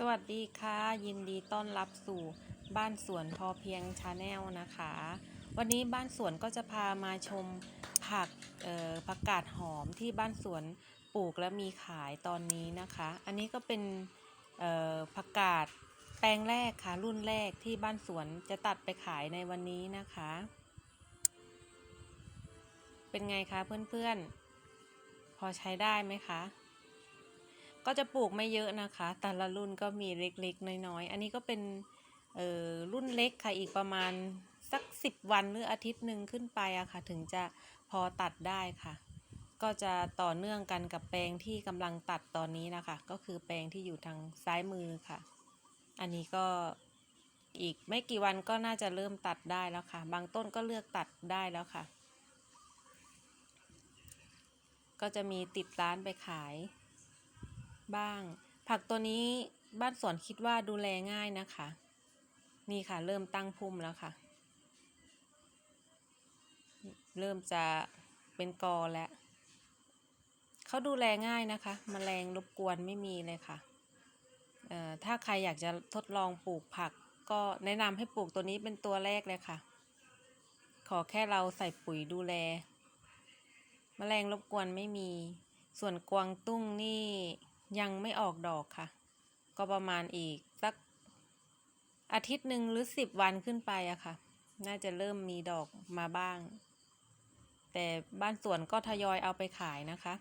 สวัสดีค่ะ ยินดีต้อนรับสู่บ้านสวนพอเพียงชาแนลนะคะ วันนี้บ้านสวนก็จะพามาชมผักผักกาดหอมที่บ้านสวนปลูกและมีขายตอนนี้นะคะ อันนี้ก็เป็นผักกาดแปลงแรกค่ะรุ่นแรกที่บ้านสวนจะตัดไปขายในวันนี้นะคะ เป็นไงคะเพื่อนๆ พอใช้ได้ไหมคะ ก็จะปลูกไม่เยอะนะคะ แต่ละรุ่นก็มีเล็กๆ น้อยๆ อันนี้ก็เป็นเอ่อรุ่นเล็กค่ะอีกประมาณสักสิบวันหรืออาทิตย์หนึ่งขึ้นไปอะค่ะถึงจะพอตัดได้ค่ะ ก็จะต่อเนื่องกันกับแปลงที่กำลังตัดตอนนี้นะคะ ก็คือแปลงที่อยู่ทางซ้ายมือค่ะ อันนี้ก็อีกไม่กี่วันก็น่าจะเริ่มตัดได้แล้วค่ะ บางต้นก็เลือกตัดได้แล้วค่ะ ก็จะมีติดร้านไปขาย บ้าง ผักตัวนี้บ้านสวนคิดว่าดูแลง่ายนะคะ นี่ค่ะเริ่มตั้งพุ่มแล้วค่ะ เริ่มจะเป็นกอแล้วเขาดูแลง่ายนะคะมแมลงรบกวนไม่มีเลยค่ะเอ่อถ้าใครอยากจะทดลองปลูกผัก ก็แนะนำให้ปลูกตัวนี้เป็นตัวแรกเลยค่ะ ขอแค่เราใส่ปุ๋ยดูแลแมลงรบกวนไม่มี ส่วนกวางตุ้งนี่ ยังไม่ออกดอกค่ะ ก็ประมาณอีกสักอาทิตย์หนึ่งหรือสิบวันขึ้นไปอะค่ะ น่าจะเริ่มมีดอกมาบ้าง แต่บ้านสวนก็ทยอยเอาไปขายนะคะ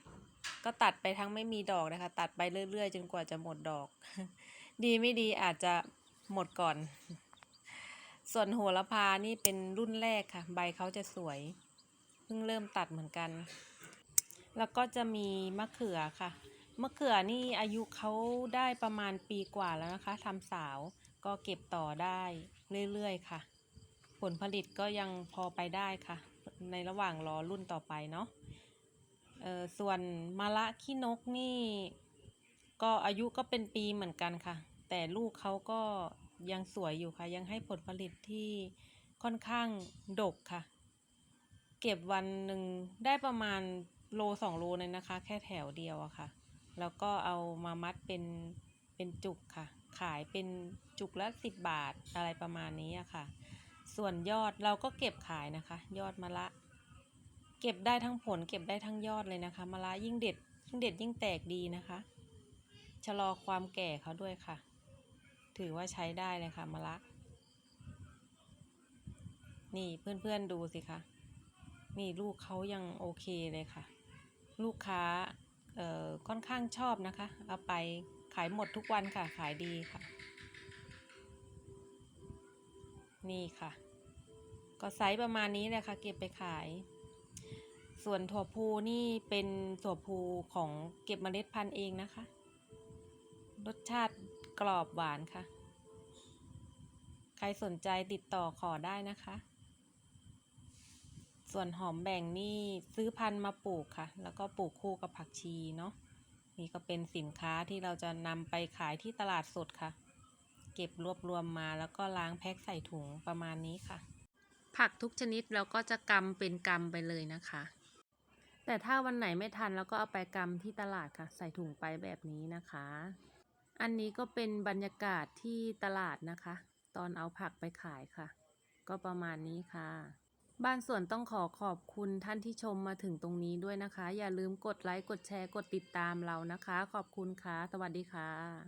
ก็ตัดไปทั้งไม่มีดอกนะคะ ตัดไปเรื่อยๆ จนกว่าจะหมดดอก ดีไม่ดีอาจจะหมดก่อน ส่วนโหระพานี่เป็นรุ่นแรกค่ะ ใบเขาจะสวย เพิ่งเริ่มตัดเหมือนกัน แล้วก็จะมีมะเขือค่ะ มะเขือนี่อายุเขาได้ประมาณปีกว่าแล้วนะคะทำสาวก็เก็บต่อได้เรื่อยๆค่ะ ผลผลิตก็ยังพอไปได้ค่ะ ในระหว่างรอรุ่นต่อไปเนาะออส่วนมะละขี้นกนี่ ก็อายุก็เป็นปีเหมือนกันค่ะ แต่ลูกเขาก็ยังสวยอยู่ค่ะ ยังให้ผลผลิตที่ค่อนข้างดกค่ะ เก็บวันหนึ่งได้ประมาณโลสองโลเลยนะคะ แค่แถวเดียวอะค่ะ แล้วก็เอามามัดเป็นเป็นจุกค่ะ ขายเป็นจุกละสิบบาทอะไรประมาณนี้อะค่ะ ส่วนยอดเราก็เก็บขายนะคะ ยอดมะละ เก็บได้ทั้งผลเก็บได้ทั้งยอดเลยนะคะมะละยิ่งเด็ดยิ่งเด็ดยิ่งแตกดีนะคะ ชะลอความแก่เขาด้วยค่ะ ถือว่าใช้ได้เลยค่ะมะละ นี่เพื่อนๆดูสิคะนี่ลูกเขายังโอเคเลยค่ะ ลูกค้า ค่อนข้างชอบนะคะ เอาไปขายหมดทุกวันค่ะ ขายดีค่ะ นี่ค่ะ ก็ไซส์ประมาณนี้แหละค่ะ เก็บไปขาย ส่วนถั่วพูนี่เป็นถั่วพูของเก็บเมล็ดพันธุ์เองนะคะ รสชาติกรอบหวานค่ะ ใครสนใจติดต่อขอได้นะคะ ส่วนหอมแบ่งนี่ซื้อพันธุ์มาปลูกค่ะ แล้วก็ปลูกคู่กับผักชีเนาะ นี่ก็เป็นสินค้าที่เราจะนำไปขายที่ตลาดสดค่ะ เก็บรวบรวมมาแล้วก็ล้างแพ็คใส่ถุงประมาณนี้ค่ะ ผักทุกชนิดเราก็จะกำเป็นกำไปเลยนะคะ แต่ถ้าวันไหนไม่ทันเราก็เอาไปกำที่ตลาดค่ะ ใส่ถุงไปแบบนี้นะคะ อันนี้ก็เป็นบรรยากาศที่ตลาดนะคะ ตอนเอาผักไปขายค่ะ ก็ประมาณนี้ค่ะ บ้านสวนต้องขอขอบคุณท่านที่ชมมาถึงตรงนี้ด้วยนะคะ อย่าลืมกดไลค์ กดแชร์ กดติดตามเรานะคะ ขอบคุณค่ะ สวัสดีค่ะ